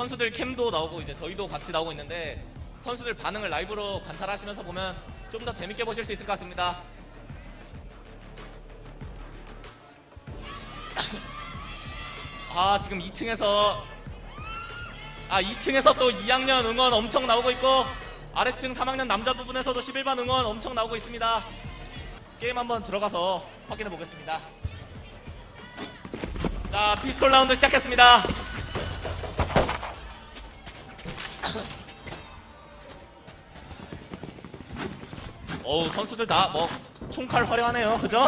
선수들 캠도 나오고 이제 저희도 같이 나오고 있는데 선수들 반응을 라이브로 관찰하시면서 보면 좀 더 재밌게 보실 수 있을 것 같습니다. 아 지금 2층에서 아 2층에서 또 2학년 응원 엄청 나오고 있고 아래층 3학년 남자 부분에서도 11반 응원 엄청 나오고 있습니다. 게임 한번 들어가서 확인해 보겠습니다. 자 피스톨 라운드 시작했습니다. 어우 선수들 다 뭐 총칼 화려하네요, 그죠?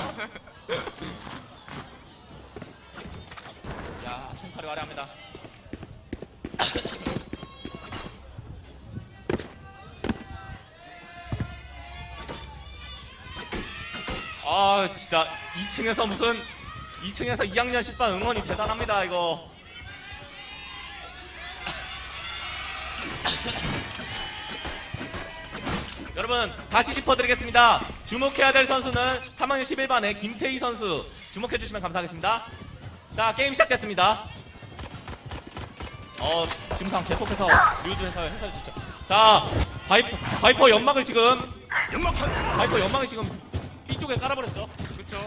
야 총칼이 화려합니다. 아 진짜 2층에서 무슨 2층에서 2학년 10반 응원이 대단합니다 이거 여러분 다시 짚어드리겠습니다. 주목해야 될 선수는 3학년 11반의 김태희 선수. 주목해주시면 감사하겠습니다. 자 게임 시작됐습니다. 어 지금상 계속해서 류즈 해설 해설 주죠. 자 바이퍼, 바이퍼 연막을 지금 바이퍼 연막을 지금 이쪽에 깔아버렸죠. 그렇죠.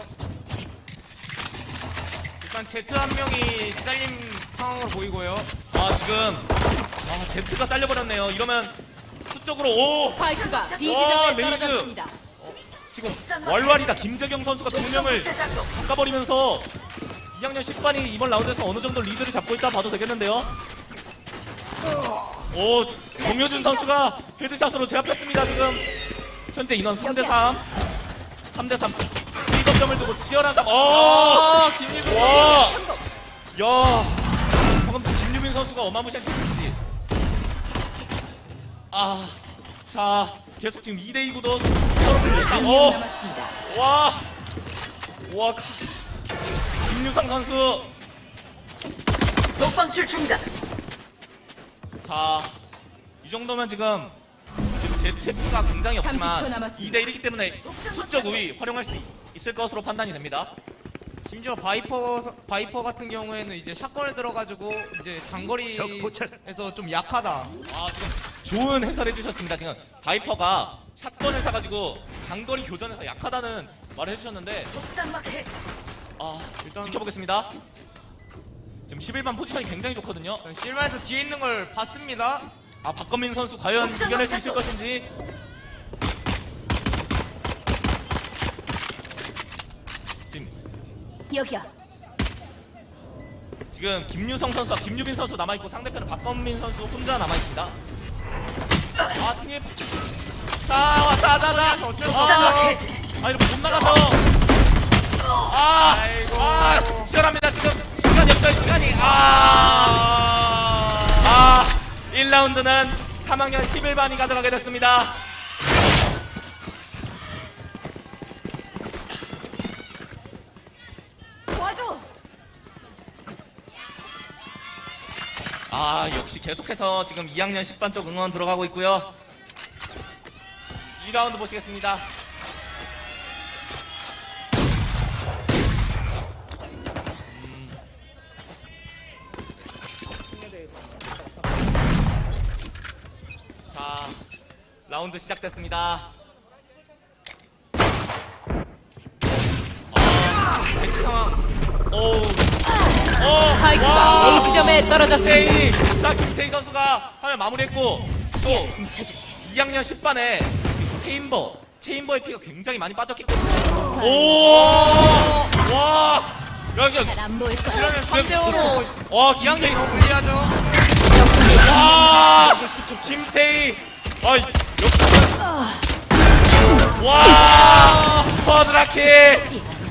일단 Z 한 명이 잘린 상황으로 보이고요. 아 지금 아 제트가 잘려버렸네요. 이러면 수적으로 오 스파이크가 B 와, 지점에 레이즈. 떨어졌습니다. 지금 왈왈이다 김재경 선수가 두 명을 바꿔버리면서 2학년 10반이 이번 라운드에서 어느 정도 리드를 잡고 있다 봐도 되겠는데요 오 정효준 선수가 헤드샷으로 제압했습니다 지금 현재 인원 3대3 3대3 리더점을 두고 치열한 오! 아, 김희수 와! 야! 방금 김유빈 선수가 어마무시한. 아, 자, 계속 지금 2대2 구도 어. 와! 와, 카. 김유상 선수. 독방출 중단. 자, 이 정도면 지금 지금 제트가 굉장히 30초 없지만 남았습니다. 2대 1이기 때문에 수적 우위 활용할 수 있- 있을 것으로 판단이 됩니다. 심지어 바이퍼 바이퍼 같은 경우에는 이제 샷건을 들어가지고 이제 장거리에서 좀 약하다. 아 지금 좋은 해설해 주셨습니다. 지금 바이퍼가 샷건을 사가지고 장거리 교전에서 약하다는 말을 해주셨는데 아 일단- 지켜보겠습니다. 지금 11반 포지션이 굉장히 좋거든요. 실마에서 뒤에 있는 걸 봤습니다. 아 박건민 선수 과연 이겨낼 수 있을 것인지. 지금 여기야. 지금 김유성 선수와 김유빈 선수 남아 있고 상대편은 박건민 선수 혼자 남아 있습니다. 아 팀이 자 왔다 자자 그래서 어쩔 수 아, 없어. 아 이렇게 못 나가서 아, 아이고. 아 치열합니다 지금 시간이 없어요 시간이 아, 아 1라운드는 3학년 11반이 가져가게 됐습니다 아 역시 계속해서 지금 2학년 10반 쪽 응원 들어가고 있고요. 2라운드 보시겠습니다. 음. 자 라운드 시작됐습니다 아, 배치 상황 오우 오, 스파이크가 와! A 지점에 떨어졌습니다. 김태희 자 김태희 선수가 화면 마무리했고 또 훔쳐주지. 2학년 10반에 체인버 체인버의 피가 굉장히 많이 빠졌기 때문에. 오와! 여기 잘안 보일 거야. 이러면 3대 5로 와 2학년이 김태희 너무 불리하죠. 와! 김태희. 아 역시 와! 퍼드라키.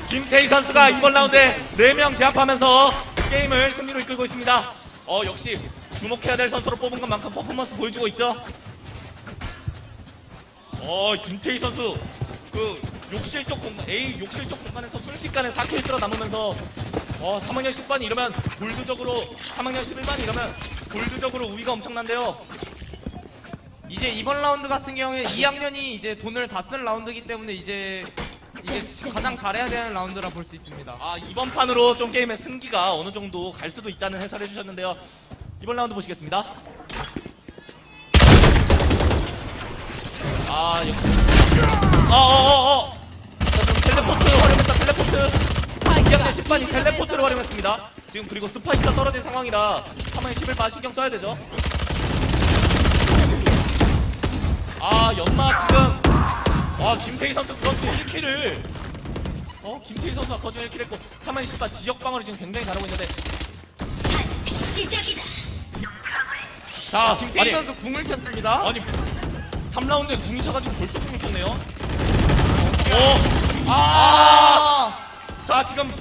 김태희 선수가 이번 라운드에 4명 제압하면서 게임을 승리로 이끌고 있습니다. 어 역시 주목해야 될 선수로 뽑은 것만큼 퍼포먼스 보여주고 있죠? 어 김태희 선수 그 욕실 쪽 공, A 욕실 쪽 공간에서 순식간에 4킬 쓸어 남으면서 어 3학년 10반이 이러면 골드적으로 3학년 11반이 이러면 골드적으로 우위가 엄청난데요. 이제 이번 라운드 같은 경우에 2학년이 이제 돈을 다 쓴 라운드이기 때문에 이제 이제 가장 잘해야 되는 라운드라 볼 수 있습니다. 아 이번 판으로 좀 게임의 승기가 어느 정도 갈 수도 있다는 해설해 주셨는데요 이번 라운드 보시겠습니다. 아 역시 어어어어 텔레포트 활용했다 텔레포트 스파이크가 2학년 10반이 B 텔레포트를 지점에 활용했습니다. 지금 그리고 스파이크가 떨어진 상황이라 한번에 11반 신경 써야 되죠. 아 연마 지금 와 김태희 선수 그것도 1킬을 어 김태희 선수가 거중 1킬 했고 한번에 10반 지역 방어를 지금 굉장히 잘하고 있는데 시작이다. 자 김태희 아니 선수 궁을 켰습니다. 아니 3라운드에 궁이 쳐가지고 벌써 궁이 켰네요. 오! 아! 아, 자 지금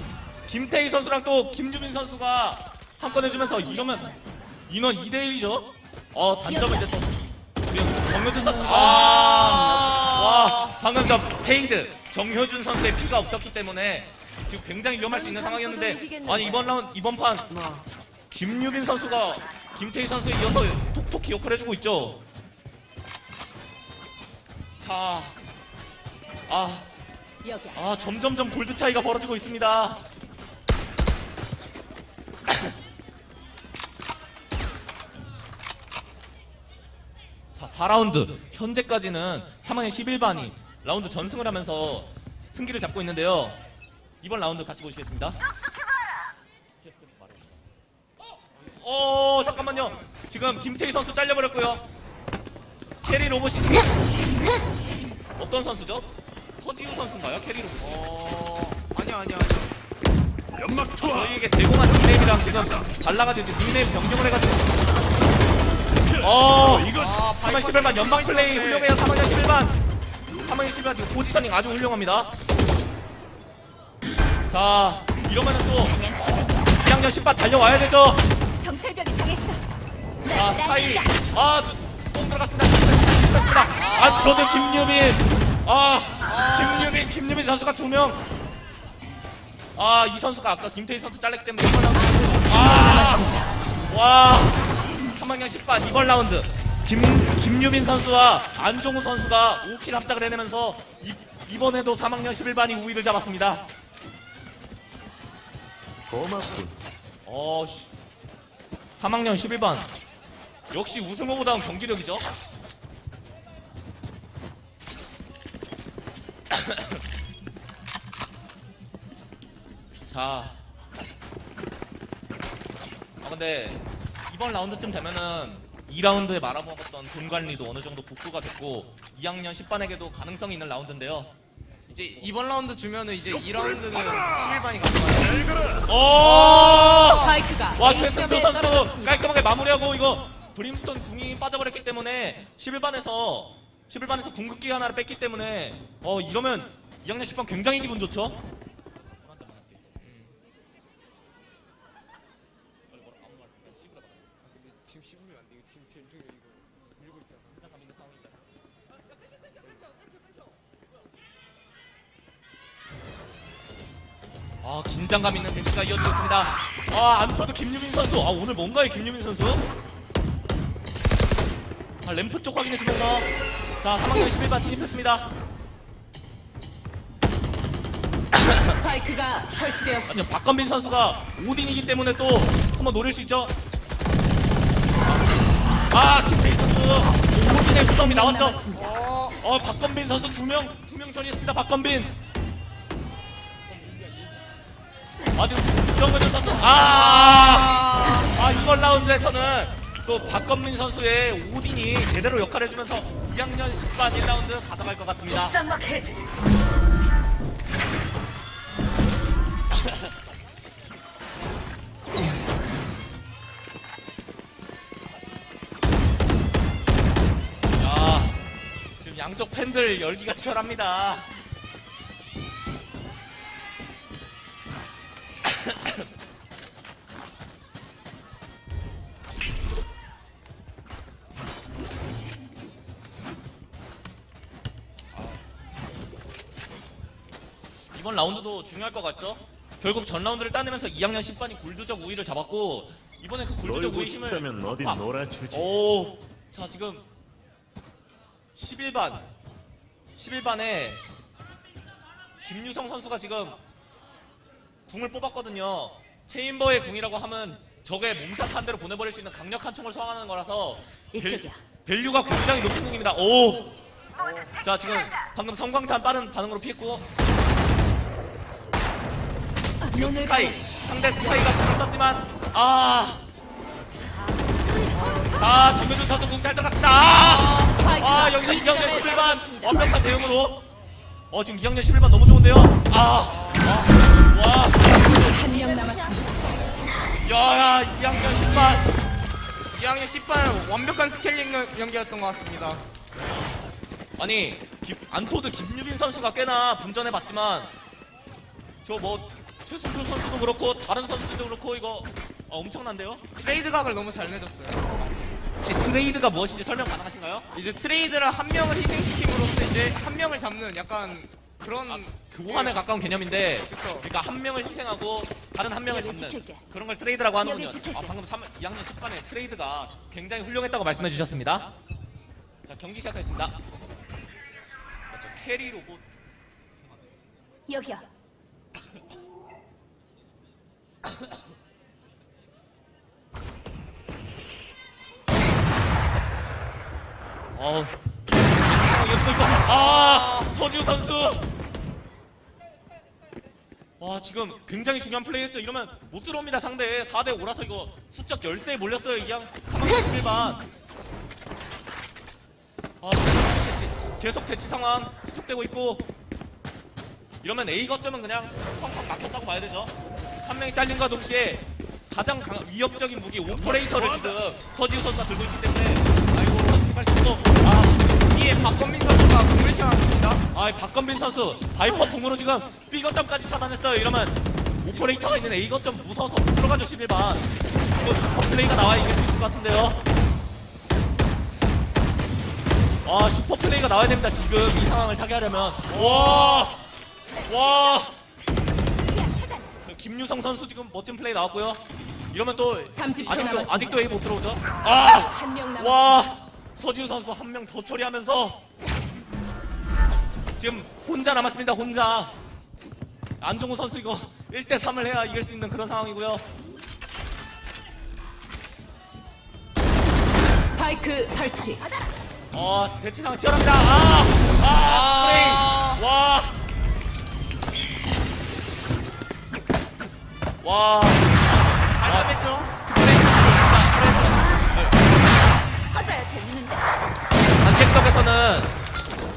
김태희 선수랑 또 김유빈 선수가 한 건 해주면서 이러면 인원 2대1이죠. 어 단점은 이제 또 지금 선수 아와 방금 저 페이드 정효준 선수의 피가 없었기 때문에 지금 굉장히 위험할 수 있는 상황이었는데 아니 이번 라운 이번 판 김유빈 선수가 김태희 선수에 이어서 톡톡히 역할을 해주고 있죠. 자, 아. 아 점점점 골드 차이가 벌어지고 있습니다. 자, 4라운드 현재까지는 3학년 11반이 라운드 전승을 하면서 승기를 잡고 있는데요. 이번 라운드 같이 보시겠습니다. 어, 잠깐만요. 지금 김태희 선수 잘려버렸고요. 캐리 로봇이 지금 어떤 선수죠? 서지우 선수인가요? 캐리 로봇. 어, 아니야 아니야. 저희에게 대공한 닉네임이랑 지금 달라가지고 지금 닉네임 변경을 해가지고 어 아, 3학년 11반 연방 플레이 훌륭해요 3학년 11반 3학년 11반 지금 포지셔닝 아주 훌륭합니다. 자 이러면은 또 2학년 10반 달려와야 되죠? 정찰병이 당했어. 자 스타일 아 똥 들어갔습니다. 들어갔습니다. 아 저도 김유빈. 아 김유빈 김유빈 선수가 두 명. 아 이 선수가 아까 김태희 선수 잘렸기 때문에 이번 라운드. 아 와. 3학년 10반 이번 라운드 김 김유빈 선수와 안종우 선수가 5킬 합작을 해내면서 이, 이번에도 3학년 11반이 우위를 잡았습니다. 고맙군. 어, 씨. 3학년 11반. 역시 우승호보다는 경기력이죠. 자. 아, 근데 이번 라운드쯤 되면은 2라운드에 말아먹었던 돈 관리도 어느 정도 복구가 됐고 2학년 10반에게도 가능성이 있는 라운드인데요. 이제 이번 라운드 주면은 이제 2라운드는 11반이 가져가요. 오! 스파이크가 와 최승표 선수. 깔끔하게 마무리하고 이거 브림스톤 궁이 빠져버렸기 때문에 11반에서 11반에서 궁극기 하나를 뺐기 때문에 어 이러면 2학년 10반 굉장히 기분 좋죠? 아 긴장감 있는 대치가 이어지고 있습니다. 아 안토드 김유민 선수. 아 오늘 뭔가요 김유민 선수? 아 램프 쪽 확인해 주면서 자 3학년 11반 진입했습니다. 스파이크가 설치되었습니다. 아, 지금 박건빈 선수가 오딘이기 때문에 또 한번 노릴 수 있죠. 아 김태희 선수 오딘의 구성이 나왔죠. 어, 어 박건빈 선수 두명 두 명 처리했습니다. 박건빈. 정근준 선수 아. 아 이번 라운드에서는 또 박건민 선수의 오딘이 제대로 역할을 해주면서 2학년 10반 1라운드 가져갈 것 같습니다. 짱막 해지. 야 지금 양쪽 팬들 열기가 치열합니다. 중요할 것 같죠? 결국 전 라운드를 따내면서 2학년 10반이 골드적 우위를 잡았고 이번에 그 골드적 우위 힘을 싶다면 어디 아, 놀아주지. 오, 자 지금 11반 11반에 김유성 선수가 지금 궁을 뽑았거든요. 체인버의 궁이라고 하면 적의 몸샷 한 대로 보내버릴 수 있는 강력한 총을 소환하는 거라서 이쪽이야. 밸, 밸류가 굉장히 높은 무기입니다. 오. 자 지금 방금 성광탄 빠른 반응으로 피했고 스파이 감아주지. 상대 스파이가 불을 썼지만 아. 자 정규준 선수 공잘 들어갔습니다. 아, 아 여기서 이경렬 11반 완벽한 대응으로 어 지금 이경렬 11반 너무 좋은데요. 아, 아, 와, 한명 남았습니다. 야, 이경렬 10반. 2학년 10반 완벽한 스케일링 연- 연기였던 것 같습니다. 아니 김- 안토드 김유빈 선수가 꽤나 분전해봤지만 저뭐 최승규 선수도 그렇고 다른 선수들도 그렇고 이거 어, 엄청난데요? 트레이드 각을 너무 잘 내줬어요. 혹시 트레이드가 무엇인지 설명 가능하신가요? 이제 트레이드를 한 명을 희생시킴으로써 이제 한 명을 잡는 약간 그런 교환에 가까운 개념인데 그쵸. 그러니까 한 명을 희생하고 다른 한 명을 여기 잡는 지킬게. 그런 걸 트레이드라고 하는군요. 여기 지킬게. 아, 방금 3, 2학년 10반의 트레이드가 굉장히 훌륭했다고 말씀해 주셨습니다. 자 경기 시작하겠습니다. 맞죠? 캐리 로봇 여기야. 어우. 아, 서지우 선수. 와, 지금 굉장히 중요한 플레이였죠. 이러면 못 들어옵니다, 상대. 4대 5라서 이거 수적 열세에 몰렸어요. 이양 3학 11반. 아, 대치, 계속 대치 상황 지속되고 있고. 이러면 A 거점은 그냥 펑펑 막혔다고 봐야 되죠. 한 명이 잘린과 동시에 가장 강- 위협적인 무기 오퍼레이터를 지금 서지우 선수가 들고 있기 때문에 아이고 선수발 속도 아, 위에 박건민 선수가 공을 켜놨습니다. 아 박건빈 선수 바이퍼 궁으로 지금 B 거점까지 차단했어요. 이러면 오퍼레이터가 있는 A 거점 무서워서 못 들어가죠 11반. 이거 슈퍼 플레이가 나와야 이길 수 있을 것 같은데요. 아 슈퍼 플레이가 나와야 됩니다. 지금 이 상황을 타개하려면 와, 와. 김유성 선수 지금 멋진 플레이 나왔고요. 이러면 또 30초 아직도 남았습니다. 아직도 A 못 들어오죠. 아, 한 명 남았습니다. 와 서지우 선수 한 명 더 처리하면서 지금 혼자 남았습니다. 혼자 안종우 선수 이거 1대 3을 해야 이길 수 있는 그런 상황이고요. 스파이크 설치. 어 대치상 치열합니다. 아, 아, 플레이. 와, 와. 발전했죠. 스프레이 진짜 하자야 재밌는데. 관객석에서는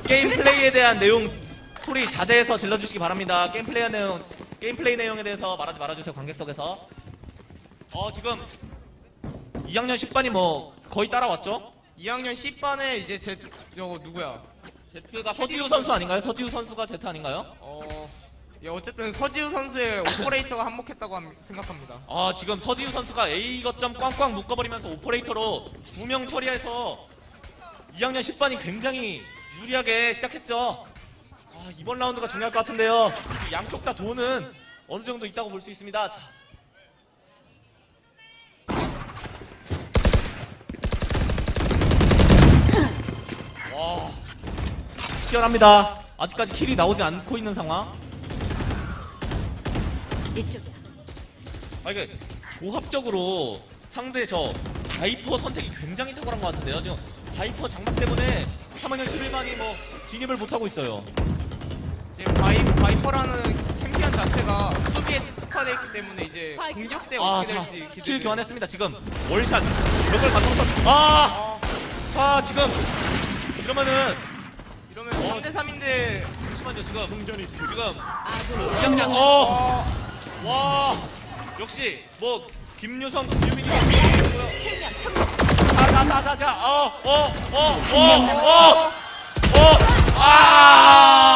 게임 플레이에 대한 내용 소리 자제해서 질러주시기 바랍니다. 게임 플레이 내용 게임 플레이 내용에 대해서 말하지 말아주세요. 관객석에서. 어 지금 2학년 10반이 뭐 거의 따라왔죠? 2학년 10반에 이제 제 저거 누구야? 제트가 서지우 선수 아닌가요? 서지우 선수가 제트 아닌가요? 어, 예, 어쨌든 서지우 선수의 오퍼레이터가 한몫했다고 함- 생각합니다. 아 지금 서지우 선수가 A 거점 꽝꽝 묶어버리면서 오퍼레이터로 두 명 처리해서 2학년 10반이 굉장히 유리하게 시작했죠. 아, 이번 라운드가 중요할 것 같은데요. 양쪽 다 돈은 어느 정도 있다고 볼 수 있습니다. 자. 와 치열합니다. 아직까지 킬이 나오지 않고 있는 상황. 이쪽이야. 아 이게 조합적으로 상대 저 바이퍼 선택이 굉장히 탁월한 것 같은데요. 지금 바이퍼 장막 때문에 3학년 11반이 뭐 진입을 못하고 있어요. 지금 바이 바이퍼라는 챔피언 자체가 수비에 특화되어 있기 때문에 이제. 공격 때 아, 어떻게 자, 될지 킬 기대돼요. 교환했습니다. 지금 월샷 벽을 만들어서 아, 아, 자 지금 이러면은 이러면 어. 3대 3인데 잠시만요. 지금 지금 아군이 한 이양양 명. 어, 어, 와 역시 뭐 김유성, 김유민이 성공. 자자자자자, 어, 어, 어, 어, 어, 어, 어, 아.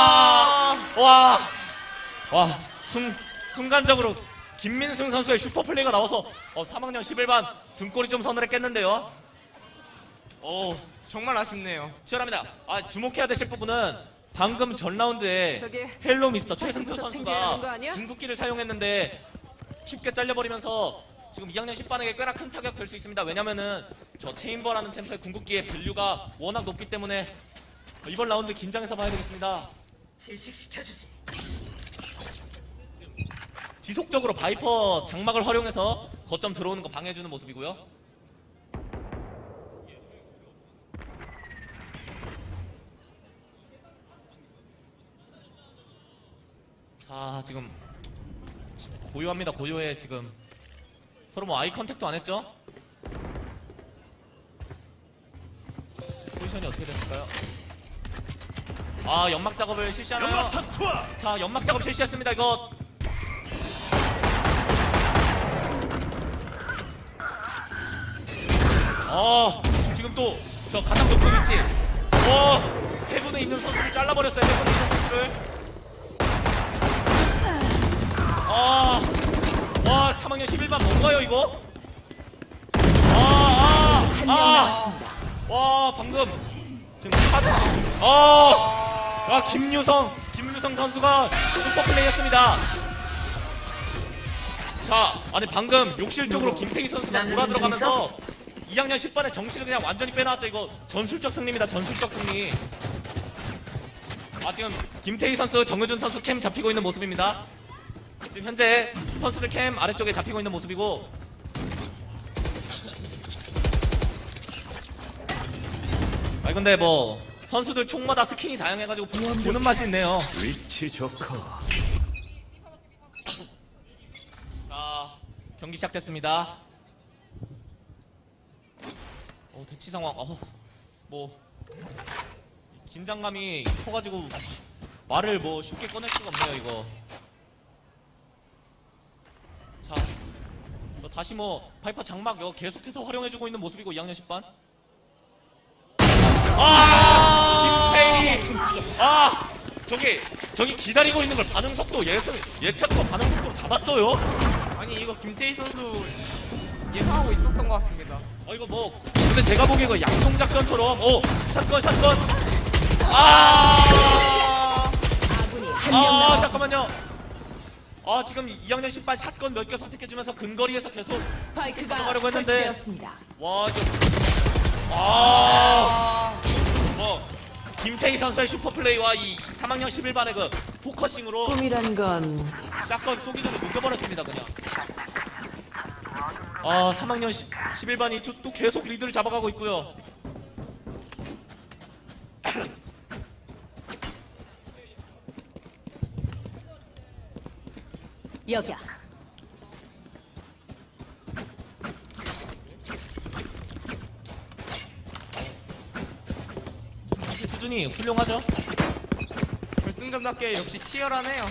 와, 와, 순, 순간적으로 김민승 선수의 슈퍼플레이가 나와서 어, 3학년 11반 등골이 좀 서늘했겠는데요. 오, 정말 아쉽네요. 치열합니다. 아, 주목해야 되실 부분은 방금 전 라운드에 저기, 헬로 미스터 최승표 선수가? 중국기를 사용했는데 쉽게 잘려버리면서 지금 2학년 10반에게 꽤나 큰 타격 될 수 있습니다. 왜냐면은 저 체인버라는 챔프의 궁극기의 밸류가 워낙 높기 때문에 이번 라운드 긴장해서 봐야 되겠습니다. 질식시켜주지. 지속적으로 바이퍼 장막을 활용해서 거점 들어오는 거 방해해주는 모습이고요. 자 지금 고요합니다 고요해 지금 서로 뭐 아이 컨택도 안 했죠? 포지션이 어떻게 됐을까요? 아 연막 작업을 실시하나요? 자 연막 작업 실시했습니다 이거 어 지금 또 저 가장 높은 위치 어 해븐에 있는 선수를 잘라버렸어요 해븐에 있는 선수를 아, 와 3학년 11반 뭔가요 이거? 아, 아, 아. 와 방금 지금 카드 어, 아 김유성 김유성 선수가 슈퍼 플레이했습니다. 자, 아니 방금 욕실 쪽으로 김태희 선수가 돌아 들어가면서 2학년 10반의 정신을 그냥 완전히 빼놨죠. 이거 전술적 승리입니다. 전술적 승리. 아 지금 김태희 선수, 정효준 선수 캠 잡히고 있는 모습입니다. 지금 현재 선수들 캠 아래쪽에 잡히고 있는 모습이고 아니 근데 뭐 선수들 총마다 스킨이 다양해가지고 보는 맛이 있네요. 위치 좋고 자 경기 시작됐습니다. 어 대치 상황 어뭐 긴장감이 커가지고 말을 뭐 쉽게 꺼낼 수가 없네요 이거. 자뭐 다시 뭐 파이퍼 장막 이거 계속해서 활용해주고 있는 모습이고 2학년 10반. 아 김태희. 아 저기 저기 기다리고 있는 걸 반응 속도 예측 예측과 반응 속도 잡았어요. 아니 이거 김태희 선수 예상하고 있었던 것 같습니다. 아 이거 뭐 근데 제가 보기에 이거 양성 작전처럼 오 샷건 샷건 아, 아. 잠깐만요. 아 지금 2학년 10반 샷건 몇 개 선택해주면서 근거리에서 계속 스파이크가 들어가려고 했는데. 설치되었습니다. 와 이거 아뭐 김태희 선수의 슈퍼 플레이와 이 3학년 11반의 그 포커싱으로 꿈이란 건 샷건 쏘기 전에 녹여버렸습니다 그냥 아 3학년 10, 11반이 또 계속 리드를 잡아가고 있고요 여기야. 수준이 훌륭하죠 결승전답게 역시 치열하네요.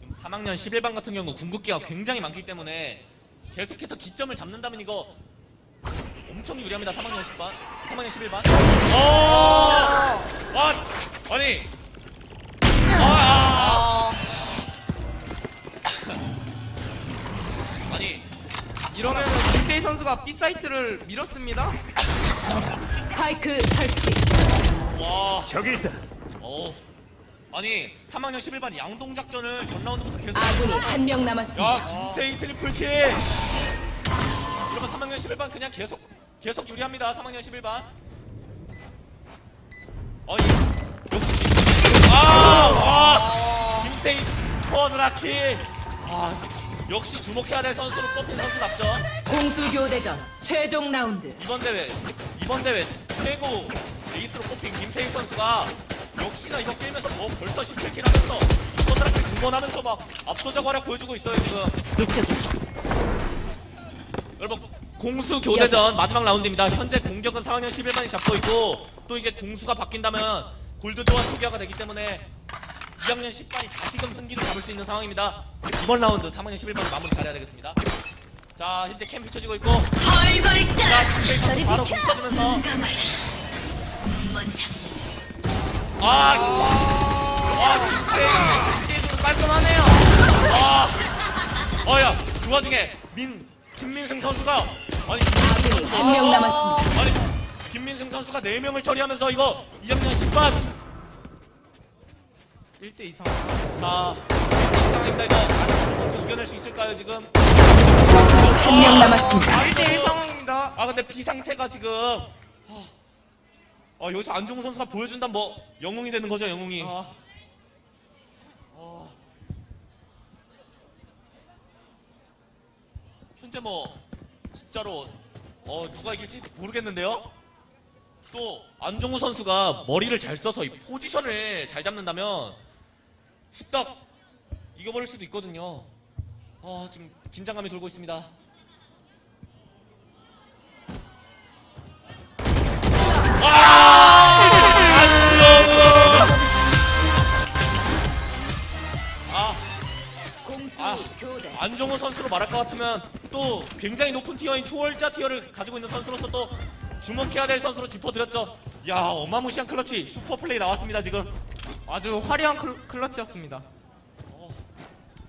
지금 3학년 11반 같은 경우 궁극기가 굉장히 많기 때문에 계속해서 기점을 잡는다면 이거 엄청 유리합니다 3학년 10반 3학년 11반 어! 와 아니 이러면 김태희 선수가 B 사이트를 밀었습니다. 스파이크 설치. 와. 저기 있다. 어. 아니 3학년 11반 양동 작전을 전 라운드부터 계속 아군이 한 명 남았습니다. 야 김태희 트리플 킬. 이러면 3학년 11반 그냥 계속 계속 유리합니다. 3학년 11반. 아니 역시 아와. 김태희 코어드라 킬아 역시 주목해야 될 선수로 뽑힌 선수답죠 공수 교대전 최종 라운드. 이번 대회 이번 대회 최고 에이스로 뽑힌 김태희 선수가 역시나 이거 게임에서 뭐 벌써 17킬 하면서 코드라킬 두번 하면서 막 압도적 활약 보여주고 있어요 지금 이쪽이 여러분 공수 교대전 마지막 라운드입니다. 현재 공격은 4학년 11반이 잡고 있고 또 이제 공수가 바뀐다면 골드조와 소개가 되기 때문에 2학년 10반이 다시금 승기를 잡을 수 있는 상황입니다. 이번 라운드 3학년 11반이 마무리 잘해야 되겠습니다. 자 현재 캠 비춰지고 있고 자 김태희 선수 바로 붙어주면서 아 와 김태희 김태희 선수 깔끔하네요. 아 어야 그 와중에 민 김민승 선수가 아니 아군이 한명 남았습니다. 아니 김민승 선수가 4명을 처리하면서 이거 2학년 10반 1대 이상. 자, 1대 이상입니다. 이거 이겨낼 수 있을까요, 지금? 한 명 남았습니다. 아, 1대 1 상황입니다. 아 근데 B 상태가 지금. 아, 아 여기서 안종우 선수가 보여준다 뭐 영웅이 되는 거죠 영웅이. 아. 아. 현재 뭐 진짜로 어 누가 이길지 모르겠는데요. 또 안종우 선수가 머리를 잘 써서 이 포지션을 잘 잡는다면 후딱 이겨버릴 수도 있거든요. 아 지금 긴장감이 돌고 있습니다. 아, 아. 교대. 안정호 선수로 말할 것 같으면 또 굉장히 높은 티어인 초월자 티어를 가지고 있는 선수로서 또 주목해야 될 선수로 짚어드렸죠. 야 어마무시한 클러치 슈퍼 플레이 나왔습니다 지금. 아주 화려한 클, 클러치였습니다.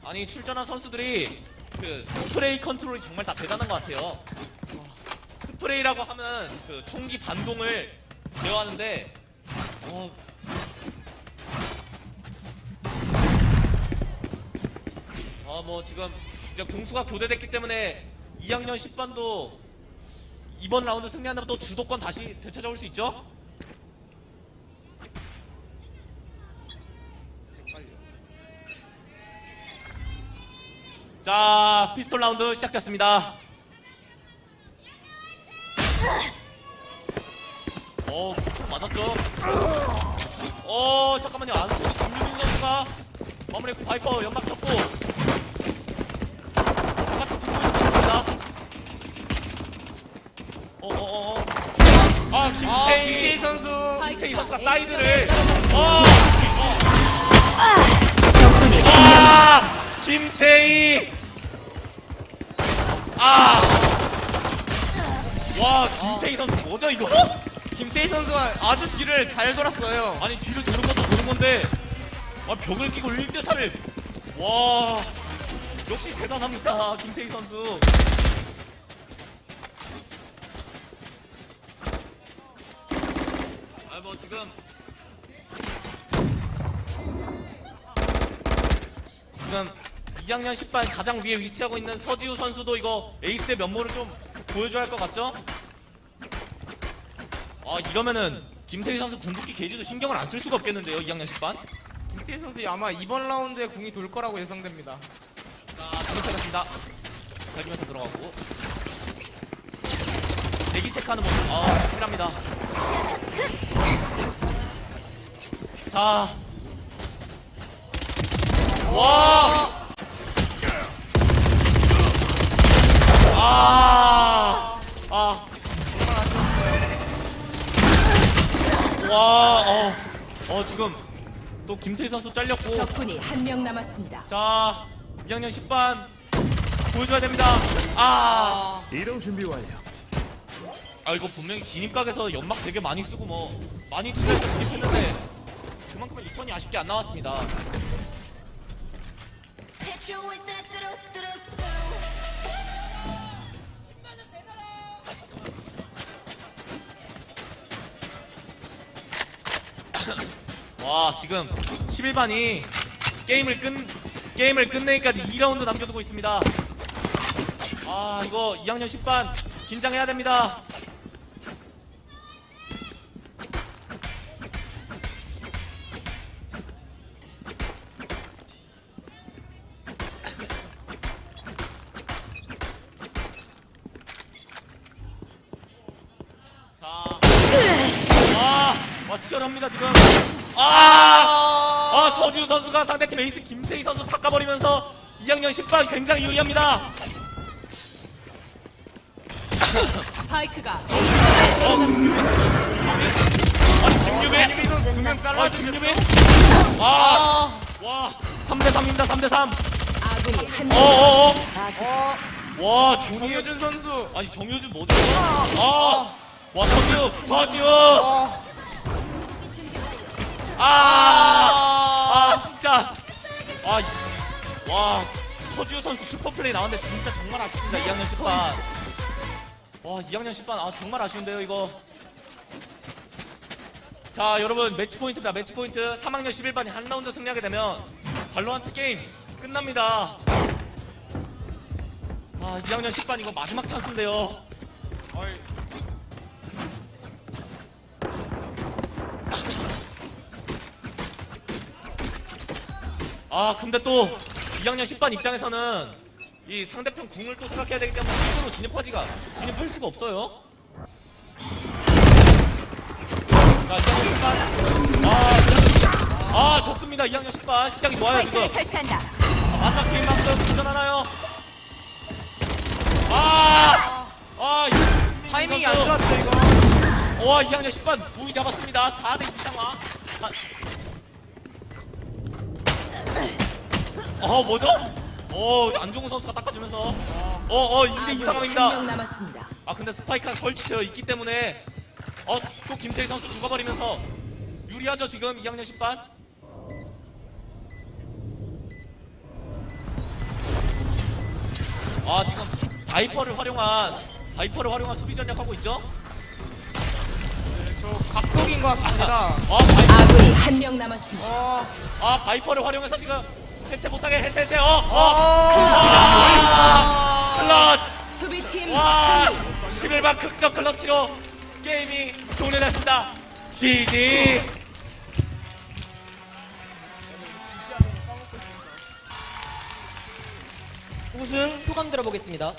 아니 출전한 선수들이 그 스프레이 컨트롤이 정말 다 대단한 것 같아요. 어, 스프레이라고 하면 그 총기 반동을 제어하는데 어, 어뭐 지금 이제 공수가 교대됐기 때문에 2학년 10반도 이번 라운드 승리한다면 또 주도권 다시 되찾아올 수 있죠? 자, 피스톨 라운드 시작됐습니다. 어, 총 맞았죠? 어, 잠깐만요. 안, 김유민 선수가 마무리했고, 바이퍼 연막 쳤고. 다 같이 붙고 있습니다. 어, 어, 어, 어. 아, 아, 김태희. 김태희 선수. 김태희 선수가 사이드를. 어, 적군이 아! 김태희! 아! 와, 김태희 선수 뭐죠, 이거? 김태희 선수가 아주 뒤를 잘 돌았어요. 아니, 뒤를 도는 것도 도는 건데, 아, 벽을 끼고 1대4를. 와, 역시 대단합니다, 김태희 선수. 아, 뭐, 지금. 지금 2학년 10반 가장 위에 위치하고 있는 서지우 선수도 이거 에이스의 면모를 좀 보여줘야 할 것 같죠? 아 이러면은 김태희 선수 궁극기 게이지도 신경을 안 쓸 수가 없겠는데요 2학년 10반 김태희 선수 아마 이번 라운드에 궁이 돌 거라고 예상됩니다. 자 잘못해봤습니다 달리면서 들어가고 대기 체크하는 모습 아 치밀합니다 자 와! 아! 아! 와, 어, 어, 지금 또 김태희 선수 잘렸고. 적군이 한 명 남았습니다. 자, 2학년 10반 보여줘야 됩니다. 아, 이동 준비 완료. 아 이거 분명히 진입각에서 연막 되게 많이 쓰고 뭐 많이 투자해서 진입했는데 그만큼의 리턴이 아쉽게 안 나왔습니다. 와, 지금 11반이 게임을 끝 게임을 끝내기까지 2라운드 남겨두고 있습니다. 아, 이거 2학년 10반 긴장해야 됩니다. 와 치열합니다 지금. 아, 아 서지우 선수가 상대팀 에이스 김태희 선수 닦아버리면서 2학년 10반 굉장히 유리합니다. 스파이크가 아니 김유빈, 두명 아 잘라주셨어. 김유빈, 아, 와, 3대 3입니다 3대 3. 아군이 한 명. 어 어어, 어, 와 정효준, 정효준 선수. 아니 정효준 뭐죠? 아, 와 서지우, 서지우, 어, 아, 아. 진짜, 아, 와 서지우 선수 슈퍼 플레이 나왔는데 진짜 정말 아쉽습니다 2학년 10반. 와 2학년 10반 아 정말 아쉬운데요 이거. 자 여러분 매치 포인트입니다 매치 포인트. 3학년 11반이 한 라운드 승리하게 되면 발로한트 게임 끝납니다. 아 2학년 10반 이거 마지막 찬스인데요. 어이, 아 근데 또 2학년 10반 입장에서는 이 상대편 궁을 또 생각해야 되기 때문에 스스로 진입하지가 진입할 수가 없어요. 자, 2학년 10반. 아, 아, 좋습니다. 2학년 10반. 시작이 좋아요, 지금. 스파이크를 설치한다. 아, 마지막 게임 남도 도전하나요? 아! 아, 이- 타이밍이. 안 좋았죠 이거. 와 2학년 10반 우위 잡았습니다 4대2 상황 아. 어 뭐죠? 어 안종훈 선수가 닦아주면서 어어 2대2 아군이 상황입니다 한명 남았습니다. 아 근데 스파이크가 설치되어 있기 때문에 어 또 김태희 선수 죽어버리면서 유리하죠 지금 2학년 10반 아 지금 바이퍼를 활용한 바이퍼를 활용한 수비 전략하고 있죠? 저 각독인 것 같습니다. 아 바이퍼 아군이 한 명 남았습니다. 어. 아 바이퍼를 활용해서 지금 해체 못하게 해체 해체 어! 어. 어! 아, 클러치! 수비팀 와! 승리. 11반 극적 클러치로 게임이 종료됐습니다 GG 우승 소감 들어보겠습니다.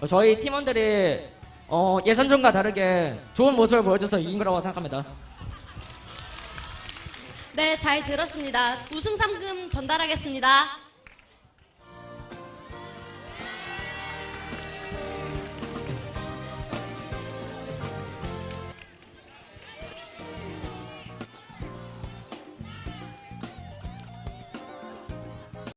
어, 저희 팀원들이 어, 예선전과 다르게 좋은 모습을 보여줘서 이긴 거라고 생각합니다. 네, 잘 들었습니다. 우승 상금 전달하겠습니다.